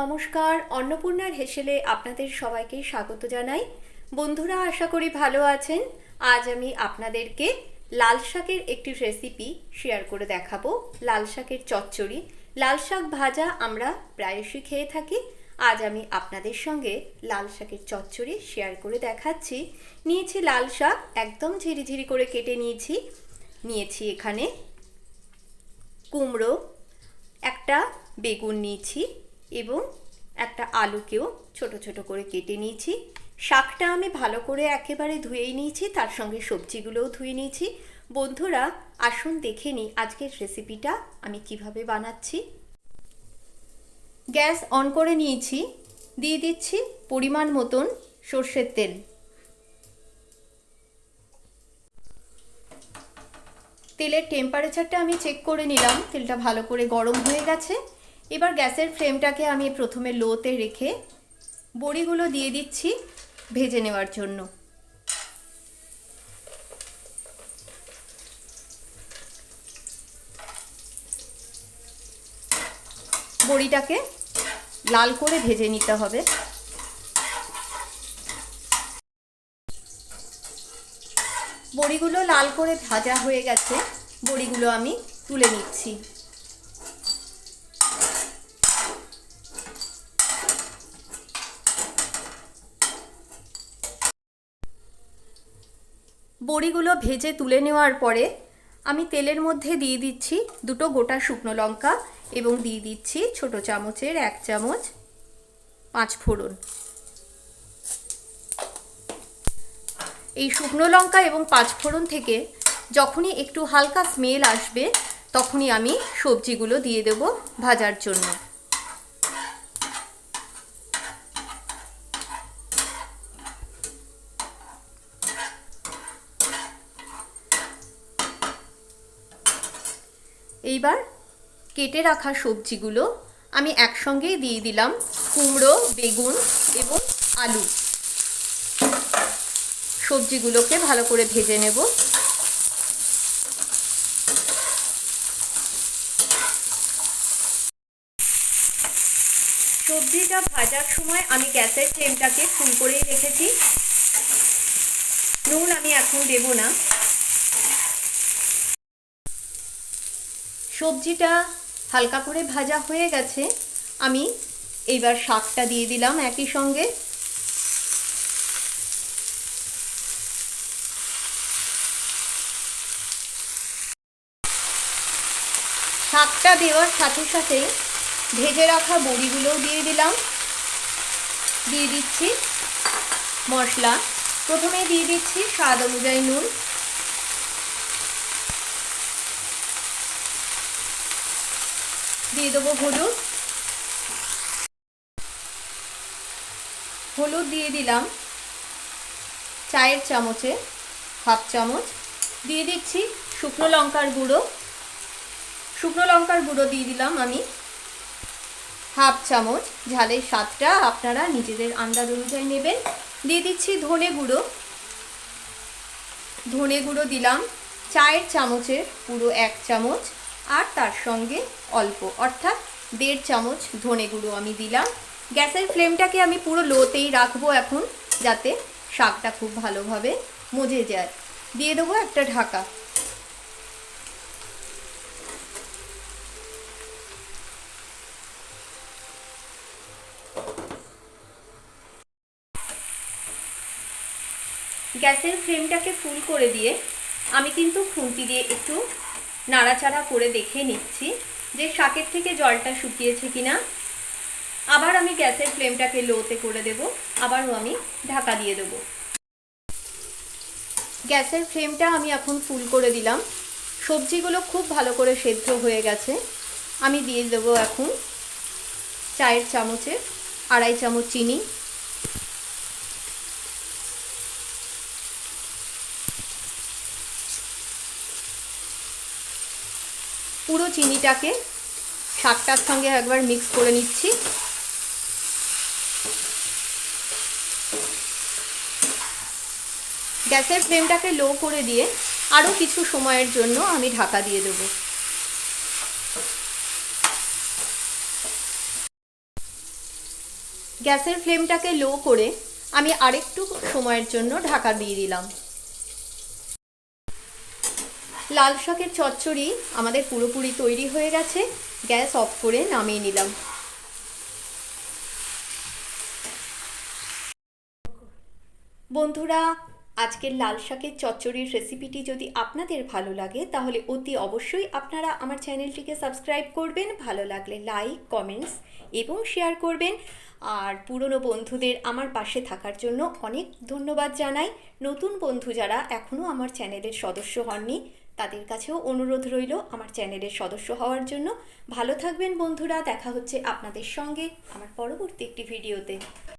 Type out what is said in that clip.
নমস্কার, অন্নপূর্ণার হেসেলে আপনাদের সবাইকে স্বাগত জানাই। বন্ধুরা, আশা করি ভালো আছেন। আজ আমি আপনাদেরকে লাল শাকের একটি রেসিপি শেয়ার করে দেখাবো। লাল শাকের চচ্চড়ি। লাল শাক ভাজা আমরা প্রায়শই খেয়ে থাকি। আজ আমি আপনাদের সঙ্গে লাল শাকের চচ্চড়ি শেয়ার করে দেখাচ্ছি। নিয়েছি লাল শাক, একদম ঝিরিঝিরি করে কেটে নিয়েছি। নিয়েছি এখানে কুমড়ো, একটা বেগুন নিয়েছি। এবং একটা আলুকেও ছোট ছোট করে কেটে নিয়েছি। শাকটা আমি ভালো করে একেবারে ধুয়েই নিয়েছি, তার সঙ্গে সবজিগুলোও ধুয়ে নিয়েছি। বন্ধুরা, আসুন দেখে নিই আজকের রেসিপিটা আমি কীভাবে বানাচ্ছি। গ্যাস অন করে নিয়েছি, দিয়ে দিচ্ছি পরিমাণ মতন সর্ষের তেল। তেলের টেম্পারেচারটা আমি চেক করে নিলাম, তেলটা ভালো করে গরম হয়ে গেছে। এবার গ্যাসের ফ্লেমটাকে আমি প্রথমে লোতে রেখে বড়িগুলো দিয়ে দিচ্ছি ভেজে নেওয়ার জন্য। বড়িটাকে লাল করে ভেজে নিতে হবে। বড়িগুলো লাল করে ভাজা হয়ে গেছে, বড়িগুলো আমি তুলে নিচ্ছি। বড়িগুলো ভেজে তুলে নেওয়ার পরে আমি তেলের মধ্যে দিয়ে দিচ্ছি দুটো গোটা শুকনো লঙ্কা এবং দিয়ে দিচ্ছি ছোট চামচের এক চামচ পাঁচ ফোড়ন। এই শুকনো লঙ্কা এবং পাঁচ ফোড়ন থেকে যখনই একটু হালকা স্মেল আসবে, তখনই আমি সবজিগুলো দিয়ে দেব ভাজার জন্য। এইবার কেটে রাখা সবজিগুলো আমি একসঙ্গেই দিয়ে দিলাম কুমড়ো, বেগুন এবং আলু। সবজিগুলোকে ভালো করে ভেজে নেব। সবজিটা ভাজার সময় আমি গ্যাসের ফ্লেমটাকে ফুল করেই রেখেছি। নুন আমি এখন দেব না। সবজিটা হালকা করে ভাজা হয়ে গেছে, আমি এইবার শাকটা দিয়ে দিলাম একই সঙ্গে। শাকটা দেওয়ার সাথে সাথে ভেজে রাখা বড়িগুলোও দিয়ে দিলাম। দিয়ে দিচ্ছি মশলা। প্রথমে দিয়ে দিচ্ছি স্বাদ অনুযায়ী নুন। দিয়ে দেবো হলুদ। হলুদ দিয়ে দিলাম চায়ের চামচে, হাফ চামচ। দিয়ে দিচ্ছি শুকনো লঙ্কার গুঁড়ো। শুকনো লঙ্কার গুঁড়ো দিয়ে দিলাম আমি হাফ চামচ। ঝালের স্বাদটা আপনারা নিজেদের আন্দাজ অনুযায়ী নেবেন। দিয়ে দিচ্ছি ধনে গুঁড়ো। ধনে গুঁড়ো দিলাম চায়ের চামচের পুরো এক চামচ। আর তার সঙ্গে অল্প। অর্থাৎ দেড় চামচ ধনে গুঁড়ো আমি দিলাম। গ্যাসের ফ্লেমটাকে আমি পুরো লোতেই রাখব এখন, যাতে শাকটা খুব ভালোভাবে মজে যায়। দিয়ে দেবো একটা ঢাকা। গ্যাসের ফ্লেমটাকে ফুল করে দিয়ে আমি কিন্তু খুন্তি দিয়ে একটু নাড়াচাড়া করে দেখে নিচ্ছি যে শাকের থেকে জলটা শুকিয়েছে কিনা। আবার আমি গ্যাসের ফ্লেমটাকে লোতে করে দেব, আবারও আমি ঢাকা দিয়ে দেব। গ্যাসের ফ্লেমটা আমি এখন ফুল করে দিলাম। সবজিগুলো খুব ভালো করে সেদ্ধ হয়ে গেছে। আমি দিয়ে দেবো এখন চায়ের চামচে আড়াই চামচ চিনি। চিনিটাকে শাকটার সঙ্গে একবার মিক্স করে নিচ্ছি। গ্যাসের ফ্লেমটাকে লো করে দিয়ে আরও কিছু সময়ের জন্য আমি ঢাকা দিয়ে দেবো। গ্যাসের ফ্লেমটাকে লো করে আমি আরেকটু সময়ের জন্য ঢাকা দিয়ে দিলাম। লাল শাকের চচ্চড়ি আমাদের পুরোপুরি তৈরি হয়ে গেছে। গ্যাস অফ করে নামিয়ে নিলাম। বন্ধুরা, আজকের লাল শাকের চচ্চড়ির রেসিপিটি যদি আপনাদের ভালো লাগে, তাহলে অতি অবশ্যই আপনারা আমার চ্যানেলটিকে সাবস্ক্রাইব করবেন। ভালো লাগলে লাইক, কমেন্টস এবং শেয়ার করবেন। আর পুরনো বন্ধুদের আমার পাশে থাকার জন্য অনেক ধন্যবাদ জানাই। নতুন বন্ধু যারা এখনও আমার চ্যানেলের সদস্য হননি তাদের কাছেও অনুরোধ রইল আমার চ্যানেলের সদস্য হওয়ার জন্য। ভালো থাকবেন বন্ধুরা, দেখা হচ্ছে আপনাদের সঙ্গে আমার পরবর্তী একটি ভিডিওতে।